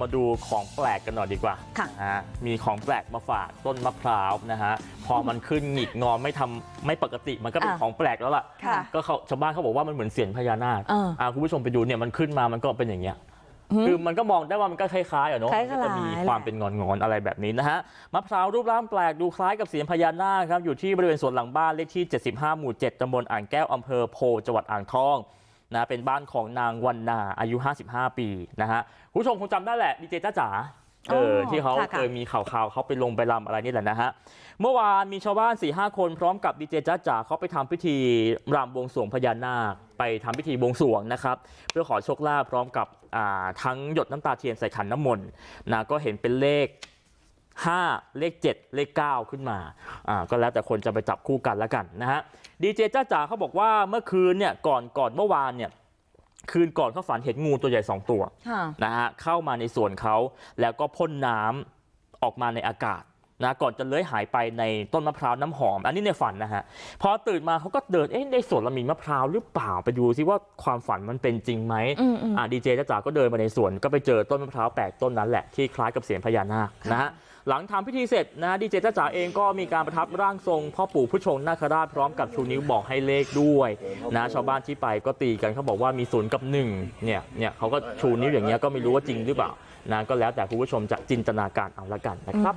มาดูของแปลกกันหน่อยดีกว่าค่ะ นะฮะมีของแปลกมาฝากต้นมะพร้าวนะฮะพอมันขึ้นหงิกงอไม่ทำไม่ปกติมันก็เป็นอะของแปลกแล้วล่ะค่ะก็เขาชาวบ้านเขาบอกว่ามันเหมือนเสียญพญานาคเอออ่อ่าคุณผู้ชมไปดูเนี่ยมันขึ้นมามันก็เป็นอย่างเงี้ยหืมคือมันก็มองได้ว่ามันก็คล้ายๆอะเนาะคล้ายๆมันก็จะมีแหละความเป็นงอนๆอะไรแบบนี้นะฮะมะพร้าวรูปร่างแปลกดูคล้ายกับเสียญพญานาคครับอยู่ที่บริเวณสวนหลังบ้านเลขที่ 75 หมู่ 7ตำบลอ่างแก้วอำเภอโพจังหวัดอ่างทอง นะเป็นบ้านของนางวันนาอายุ55ปีนะฮะคุณผู้ชมคงจำได้แหละดีเจจ้าจ๋าเอออที่เขาค่ะค่ะเคยมีข่าวๆเขาไปลงไปรำอะไรนี่แหละนะฮะเมื่อวานมีชาวบ้าน4ี่ห้าคนพร้อมกับดีเจจ้าจ๋าเขาไปทำพิธีรำบวงสรวงพญานาคไปทำพิธีบวงสรวงนะครับ เพื่อขอโชคลาภพร้อมกับอ่าทั้งหยดน้ำตาเทียนใส่ขันน้ำมนต์นะก็เห็นเป็นเลข 5 เลข 7 เลข 9 ขึ้นมาอ่าก็แล้วแต่คนจะไปจับคู่กันแล้วกันนะฮะดีเจจ้าจ๋าเขาบอกว่าเมื่อคืนเนี่ยก่อนก่อนเมื่อวานเนี่ยคืนก่อนเขาฝันเห็นงูตัวใหญ่ 2 ตัวค่ะนะฮะเข้ามาในสวนเขาแล้วก็พ่นน้ำออกมาในอากาศนะก่อนจะเลื้อยหายไปในต้นมะพร้าวน้ำหอม อันนี้ในฝันนะฮะพอตื่นมาเขาก็เดินเอ๊ะในสวนเรามีมะพร้าวหรือเปล่าไปดูซิว่าความฝันมันเป็นจริงไหมอืมอืมอ่าดีเจจ้าจ๋าก็เดินมาในสวนก็ไปเจอต้นมะพร้าวแปลกต้นนั้นแหละที่คล้ายกับเสียงพญานาคนะฮะ หลังทำพิธีเสร็จนะดีเจจ้าจ๋าเองก็มีการประทับร่างทรงพ่อปู่ผู้ชงนาคราชพร้อมกับชูนิ้วบอกให้เลขด้วยนะชาวบ้านที่ไปก็ตีกันเขาบอกว่ามีศูนย์กับหนึ่งเนี่ยเนี่ยเขาก็ชูนิ้วอย่างเงี้ยก็ไม่รู้ว่าจริงหรือเปล่านะก็แล้วแต่คุณผู้ชมจะจินตนาการเอาละกันนะครับ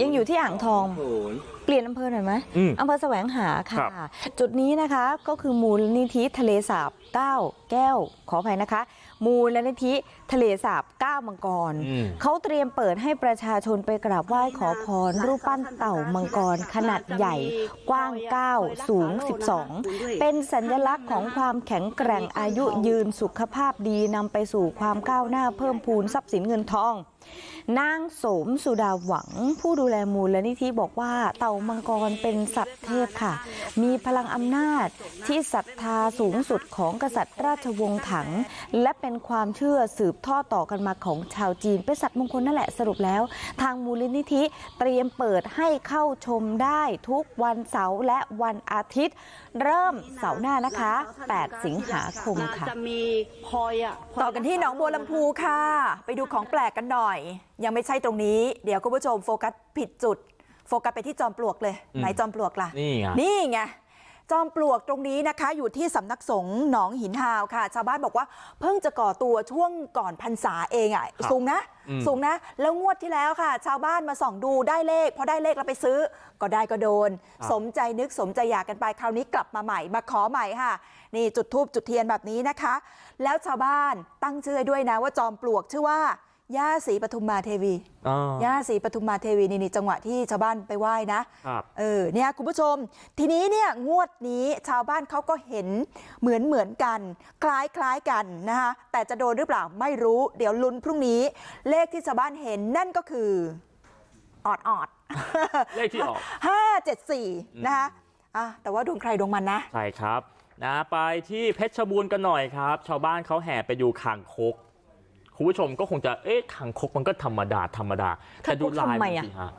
ยังอยู่ที่อ่างทองศูนย์เปลี่ยนอำเภอหน่อยไหมอืมอำเภอแสวงหาครัค่ะบจุดนี้นะคะก็คือมูลนิธิทะเลสาบเก้าแก้วขออภัยนะคะ มูลนิธิทะเลสาบเก้ามังกรอืมเขาเตรียมเปิดให้ประชาชนไปกราบไหว้ขอพรรูปปั้นเต่ามังกรขนาดใหญ่กว้าง9สูง 12 เป็นสัญลักษณ์ของความแข็งแกร่งอายุยืนสุขภาพดีนำไปสู่ความก้าวหน้าเพิ่มพูนทรัพย์สินเงินทอง นางโสมสุดาหวังผู้ดูแลมูลนิธิบอกว่าเต่ามังกรเป็นสัตว์เทพค่ะ มีพลังอำนาจที่ศรัทธาสูงสุดของกษัตริย์ราชวงศ์ถัง และเป็นความเชื่อสืบทอดต่อกันมาของชาวจีน เป็นสัตว์มงคลนั่นแหละสรุปแล้ว ทางมูลนิธิเตรียมเปิดให้เข้าชมได้ทุกวันเสาร์และวันอาทิตย์ เริ่มเสาร์หน้านะคะ 8 สิงหาคมค่ะจะมีพลอยอะต่อกันที่หนองบัวลำพูค่ะ ไปดูของแปลกกันหน่อยยังไม่ใช่ตรงนี้ เดี๋ยวคุณผู้ชมโฟกัสผิดจุด โฟกัสไปที่จอมปลวกเลยอืมไหนจอมปลวกล่ะ นี่ไง นี่ไง จอมปลวกตรงนี้นะคะ อยู่ที่สำนักสงฆ์หนองหินหาวค่ะ ชาวบ้านบอกว่าเพิ่งจะก่อตัวช่วงก่อนพรรษาเองอะ ครับสูงนะ อืม สูงนะ แล้วงวดที่แล้วค่ะ ชาวบ้านมาส่องดูได้เลข พอได้เลขแล้วไปซื้อ ก็ได้ก็โดน สมใจนึกสมใจอยากกันไป คราวนี้กลับมาใหม่ มาขอใหม่ค่ะ นี่จุดทูบจุดเทียนแบบนี้นะคะ แล้วชาวบ้านตั้งชื่อให้ด้วยนะว่าจอมปลวกชื่อว่า ย่าศรีปทุมมาเทวีอ่าย่าศรีปทุมมาเทวีนี่นี่จังหวะที่ชาวบ้านไปไหว้นะครับเออเนี่ยคุณผู้ชม ทีนี้เนี่ยงวดนี้ชาวบ้านเขาก็เห็นเหมือนเหมือนกัน คล้ายคล้ายกันนะคะแต่จะโดนหรือเปล่าไม่รู้ เดี๋ยวลุ้นพรุ่งนี้ เลขที่ชาวบ้านเห็นนั่นก็คือออดออดเลขที่ออกห้าเจ็ดสี่นะคะอะแต่ว่าดวงใครดวงมันนะใช่ครับนะไปที่เพชรบูรณ์กันหน่อยครับ ชาวบ้านเขาแห่ไปดูคางคก คุณผู้ชมก็คงจะเอ๊ะคางคกมันก็ธรรมดาธรรมดาแต่ดูลายทำไมมันอะสิฮะ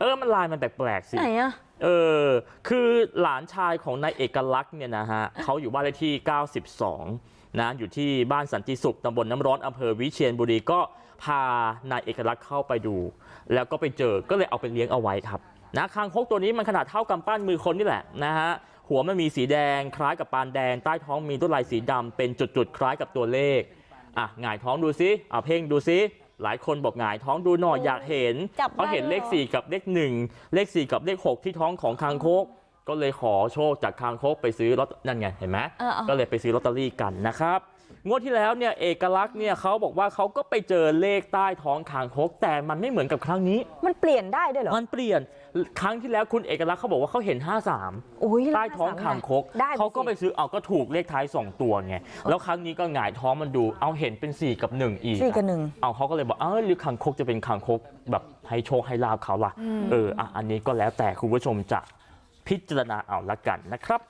เออมันลายมันแปลกๆสิไหนอะเออคือหลานชายของนายเอกลักษณ์เนี่ยนะฮะเขาอยู่บ้านเลขที่ 92นะอยู่ที่บ้านสันติสุขตำบลน้ำร้อนอำเภอวิเชียรบุรีก็พานายเอกลักษณ์เข้าไปดู แล้วก็ไปเจอก็เลยเอาไปเลี้ยงเอาไว้ครับนะคางคกตัวนี้มันขนาดเท่ากำปั้นมือคนนี่แหละนะฮะหัวมันมีสีแดงคล้ายกับปานแดงใต้ท้องมีตัวลายสีดำเป็นจุดๆคล้ายกับตัวเลข อะหงายท้องดูซิอะเพ่งดูซิหลายคนบอกหงายท้องดูหน่อยอยากเห็นจับได้ เขาเห็นเลขเหรอสี่กับเลขหนึ่งเลขสี่กับเลขหกที่ท้องของคางคก ก็เลยขอโชคจากคางคกไปซื้อลอตนั่นไงเห็นไหมเออเออ ก็เลยไปซื้อลอตเตอรี่กันนะครับ งวดที่แล้วเนี่ยเอกลักษณ์เนี่ยเขาบอกว่าเขาก็ไปเจอเลขใต้ท้องคางคกแต่มันไม่เหมือนกับครั้งนี้ มันเปลี่ยนได้ด้วยเหรอมันเปลี่ยนครั้งที่แล้วคุณเอกลักษณ์เขาบอกว่าเขาเห็น 53อุ้ยใต้ท้องคางคกได้เขาก็ไปสิซื้อเอาก็ถูกเลขท้าย 2 ตัวไงแล้วครั้งนี้ก็หงายท้องมันดูเอาเห็นเป็น 4 กับ 1 อีกสี่กับหนึ่งเอาเขาก็เลยบอกเออหรือคางคกจะเป็นคางคกแบบให้โชคให้ลาบเขาล่ะเอออะอันนี้ก็แล้วแต่คุณผู้ชมจะพิจารณาเอาละกันนะครับ